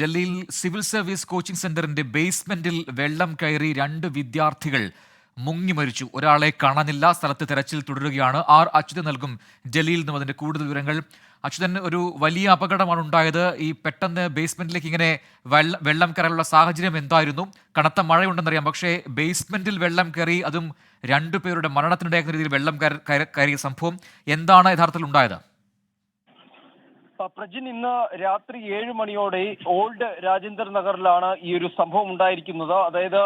ഡൽഹിയിൽ civil service coaching സെന്ററിന്റെ ബേസ്മെന്റിൽ വെള്ളം കയറി രണ്ട് വിദ്യാർത്ഥികൾ മുങ്ങി മരിച്ചു. ഒരാളെ കാണാനില്ല സ്ഥലത്ത് തെരച്ചിൽ തുടരുകയാണ്. ആർ അച്യുതൻ നൽകും ഡൽഹിയിൽ നിന്നും അതിന്റെ കൂടുതൽ വിവരങ്ങൾ. അച്യുതൻ ഒരു വലിയ അപകടമാണ് ഉണ്ടായത്. ഈ പെട്ടെന്ന് ബേസ്മെന്റിലേക്ക് ഇങ്ങനെ വെള്ളം കയറാനുള്ള സാഹചര്യം എന്തായിരുന്നു? കനത്ത മഴയുണ്ടെന്നറിയാം. പക്ഷേ ബേസ്മെന്റിൽ വെള്ളം കയറി അതും രണ്ടുപേരുടെ മരണത്തിനിടയാക്കുന്ന രീതിയിൽ വെള്ളം കയറി- കയറി- കയറിയ സംഭവം എന്താണ് യഥാർത്ഥത്തിൽ ഉണ്ടായത്? പ്രജിൻ ഇന്ന് രാത്രി ഏഴ് മണിയോടെ ഓൾഡ് രാജേന്ദ്ര നഗറിലാണ് ഈ ഒരു സംഭവം ഉണ്ടായിരിക്കുന്നത്. അതായത്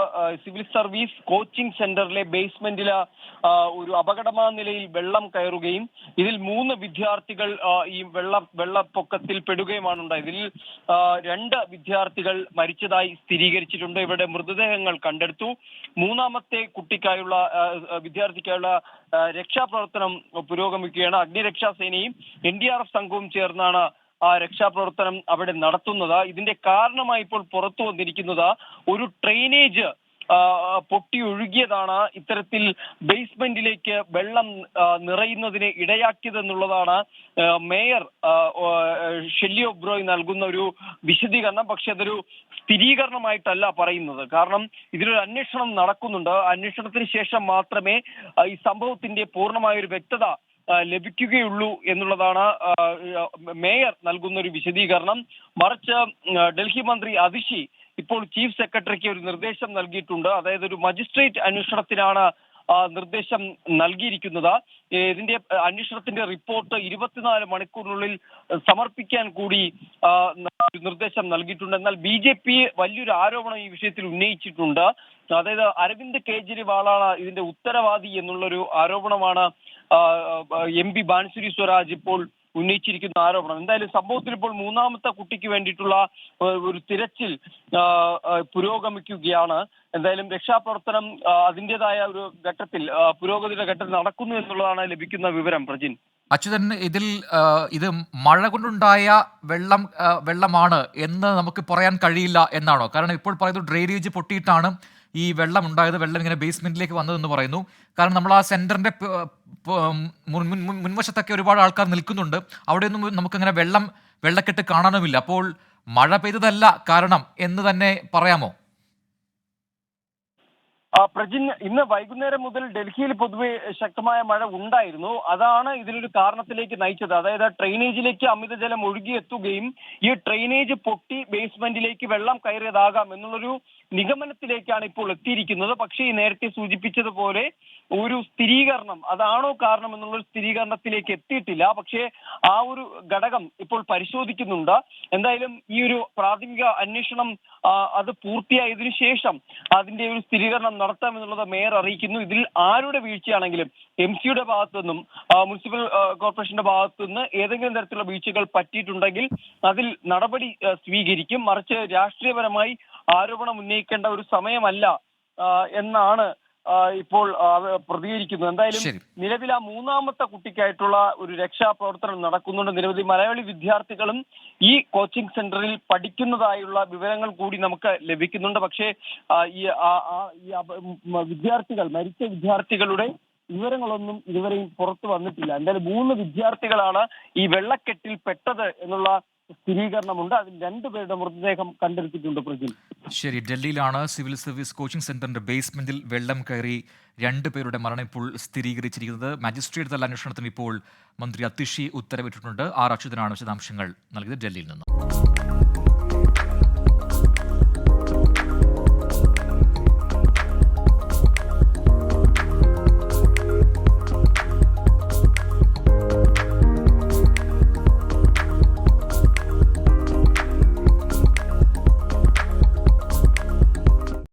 സിവിൽ സർവീസ് കോച്ചിംഗ് സെന്ററിലെ ബേസ്മെന്റിൽ ഒരു അപകടമായ നിലയിൽ വെള്ളം കയറുകയും ഇതിൽ മൂന്ന് വിദ്യാർത്ഥികൾ ഈ വെള്ള വെള്ളപ്പൊക്കത്തിൽ പെടുകയുമാണ് ഉണ്ടായത്. ഇതിൽ രണ്ട് വിദ്യാർത്ഥികൾ മരിച്ചതായി സ്ഥിരീകരിച്ചിട്ടുണ്ട്. ഇവരുടെ മൃതദേഹങ്ങൾ കണ്ടെടുത്തു. മൂന്നാമത്തെ കുട്ടിക്കായുള്ള വിദ്യാർത്ഥിക്കായുള്ള രക്ഷാപ്രവർത്തനം പുരോഗമിക്കുകയാണ്. അഗ്നിരക്ഷാ സേനയും എൻ ഡി ആർ എഫ് സംഘവും ചേർന്നാണ് രക്ഷാപ്രവർത്തനം അവിടെ നടത്തുന്നത്. ഇതിന്റെ കാരണമായി ഇപ്പോൾ പുറത്തു വന്നിരിക്കുന്നത് ഒരു ഡ്രെയിനേജ് പൊട്ടിയൊഴുകിയതാണ് ഇത്തരത്തിൽ ബേസ്മെന്റിലേക്ക് വെള്ളം നിറയുന്നതിന് ഇടയാക്കിയതെന്നുള്ളതാണ് മേയർ ഷെല്ലിയോ ബ്രോയ് നൽകുന്ന ഒരു വിശദീകരണം. പക്ഷെ അതൊരു സ്ഥിരീകരണമായിട്ടല്ല പറയുന്നത്. കാരണം ഇതിലൊരു അന്വേഷണം നടക്കുന്നുണ്ട്. അന്വേഷണത്തിന് ശേഷം മാത്രമേ ഈ സംഭവത്തിന്റെ പൂർണമായ ഒരു വ്യക്തത ലഭിക്കുകയുള്ളൂ എന്നുള്ളതാണ് മേയർ നൽകുന്ന ഒരു വിശദീകരണം. മറിച്ച് ഡൽഹി മന്ത്രി അതിഷി ഇപ്പോൾ ചീഫ് സെക്രട്ടറിക്ക് ഒരു നിർദ്ദേശം നൽകിയിട്ടുണ്ട്. അതായത് ഒരു മജിസ്ട്രേറ്റ് അന്വേഷണത്തിനാണ് നിർദ്ദേശം നൽകിയിരിക്കുന്നത്. ഇതിന്റെ അന്വേഷണത്തിന്റെ റിപ്പോർട്ട് ഇരുപത്തിനാല് മണിക്കൂറിനുള്ളിൽ സമർപ്പിക്കാൻ കൂടി നിർദ്ദേശം നൽകിയിട്ടുണ്ട്. എന്നാൽ ബി ജെ പി വലിയൊരു ആരോപണം ഈ വിഷയത്തിൽ ഉന്നയിച്ചിട്ടുണ്ട്. അതായത് അരവിന്ദ് കെജ്രിവാളാണ് ഇതിന്റെ ഉത്തരവാദി എന്നുള്ളൊരു ആരോപണമാണ് എം പി ബാൻസുരി സ്വരാജ് ഇപ്പോൾ ഉന്നയിച്ചിരിക്കുന്ന ആരോപണം. എന്തായാലും സംഭവത്തിൽ ഇപ്പോൾ മൂന്നാമത്തെ കുട്ടിക്ക് വേണ്ടിയിട്ടുള്ള ഒരു തിരച്ചിൽ പുരോഗമിക്കുകയാണ്. എന്തായാലും രക്ഷാപ്രവർത്തനം അതിന്റെതായ ഒരു ഘട്ടത്തിൽ പുരോഗതിയുടെ ഘട്ടത്തിൽ നടക്കുന്നു എന്നുള്ളതാണ് ലഭിക്കുന്ന വിവരം പ്രജിൻ. അച്യുതൻ ഇതിൽ ഇത് മഴ കൊണ്ടുണ്ടായ വെള്ളം വെള്ളമാണ് എന്ന് നമുക്ക് പറയാൻ കഴിയില്ല എന്നാണോ? കാരണം ഇപ്പോൾ പറയുന്നത് ഡ്രെയിനേജ് പൊട്ടിയിട്ടാണ് ഈ വെള്ളം ഉണ്ടായത് വെള്ളം ഇങ്ങനെ ബേസ്മെന്റിലേക്ക് വന്നതെന്ന് പറയുന്നു. കാരണം നമ്മൾ ആ സെന്ററിന്റെ മുൻവശത്തൊക്കെ ഒരുപാട് ആൾക്കാർ നിൽക്കുന്നുണ്ട്. അവിടെയൊന്നും നമുക്കങ്ങനെ വെള്ളം വെള്ളക്കെട്ട് കാണാനുമില്ല. അപ്പോൾ മഴ പെയ്തതല്ല കാരണം എന്ന് തന്നെ പറയാമോ? പ്രജിൻ ഇന്ന് വൈകുന്നേരം മുതൽ ഡൽഹിയിൽ പൊതുവെ ശക്തമായ മഴ ഉണ്ടായിരുന്നു. അതാണ് ഇതിനൊരു കാരണത്തിലേക്ക് നയിച്ചത്. അതായത് ഡ്രെയിനേജിലേക്ക് അമിതജലം ഒഴുകിയെത്തുകയും ഈ ഡ്രെയിനേജ് പൊട്ടി ബേസ്മെന്റിലേക്ക് വെള്ളം കയറിയതാകാം എന്നുള്ളൊരു നിഗമനത്തിലേക്കാണ് ഇപ്പോൾ എത്തിയിരിക്കുന്നത്. പക്ഷേ നേരത്തെ സൂചിപ്പിച്ചതുപോലെ ഒരു സ്ഥിരീകരണം അതാണോ കാരണം എന്നുള്ള സ്ഥിരീകരണത്തിലേക്ക് എത്തിയിട്ടില്ല. പക്ഷേ ആ ഒരു ഘടകം ഇപ്പോൾ പരിശോധിക്കുന്നുണ്ട്. എന്തായാലും ഈ ഒരു പ്രാഥമിക അന്വേഷണം അത് പൂർത്തിയായതിനു ശേഷം അതിന്റെ ഒരു സ്ഥിരീകരണം നടത്താമെന്നുള്ളത് മേയർ അറിയിക്കുന്നു. ഇതിൽ ആരുടെ വീഴ്ചയാണെങ്കിലും എം സിയുടെ ഭാഗത്തു നിന്നും മുനിസിപ്പൽ കോർപ്പറേഷന്റെ ഭാഗത്തു നിന്ന് ഏതെങ്കിലും തരത്തിലുള്ള വീഴ്ചകൾ പറ്റിയിട്ടുണ്ടെങ്കിൽ അതിൽ നടപടി സ്വീകരിക്കും. മറിച്ച് രാഷ്ട്രീയപരമായി ആരോപണം ഉന്നയിക്കേണ്ട ഒരു സമയമല്ല എന്നാണ് ഇപ്പോൾ പ്രതികരിക്കുന്നു. പ്രതികരിക്കുന്നത് എന്തായാലും. നിലവിൽ ആ മൂന്നാമത്തെ കുട്ടിക്കായിട്ടുള്ള ഒരു രക്ഷാപ്രവർത്തനം നടക്കുന്നുണ്ട്. നിരവധി മലയാളി വിദ്യാർത്ഥികളും ഈ കോച്ചിംഗ് സെന്ററിൽ പഠിക്കുന്നതായുള്ള വിവരങ്ങൾ കൂടി നമുക്ക് ലഭിക്കുന്നുണ്ട്. പക്ഷേ ഈ വിദ്യാർത്ഥികൾ മരിച്ച വിദ്യാർത്ഥികളുടെ വിവരങ്ങളൊന്നും ഇതുവരെയും പുറത്തു വന്നിട്ടില്ല. എന്തായാലും മൂന്ന് വിദ്യാർത്ഥികളാണ് ഈ വെള്ളക്കെട്ടിൽ പെട്ടത് എന്നുള്ള സ്ഥിരീകരണമുണ്ട്. അതിൽ രണ്ടുപേരുടെ മൃതദേഹം കണ്ടെടുത്തിട്ടുണ്ട് പ്രജിൻ. ശരി ഡൽഹിയിലാണ് സിവിൽ സർവീസ് കോച്ചിംഗ് സെന്ററിന്റെ ബേസ്മെന്റിൽ വെള്ളം കയറി രണ്ട് പേരുടെ മരണം ഇപ്പോൾ സ്ഥിരീകരിച്ചിരിക്കുന്നത്. മജിസ്ട്രേറ്റ് തല അന്വേഷണത്തിന് ഇപ്പോൾ മന്ത്രി അതിഷി ഉത്തരവിട്ടിട്ടുണ്ട്. ആർ വിശദാംശങ്ങൾ നൽകിയത് ഡൽഹിയിൽ നിന്ന്.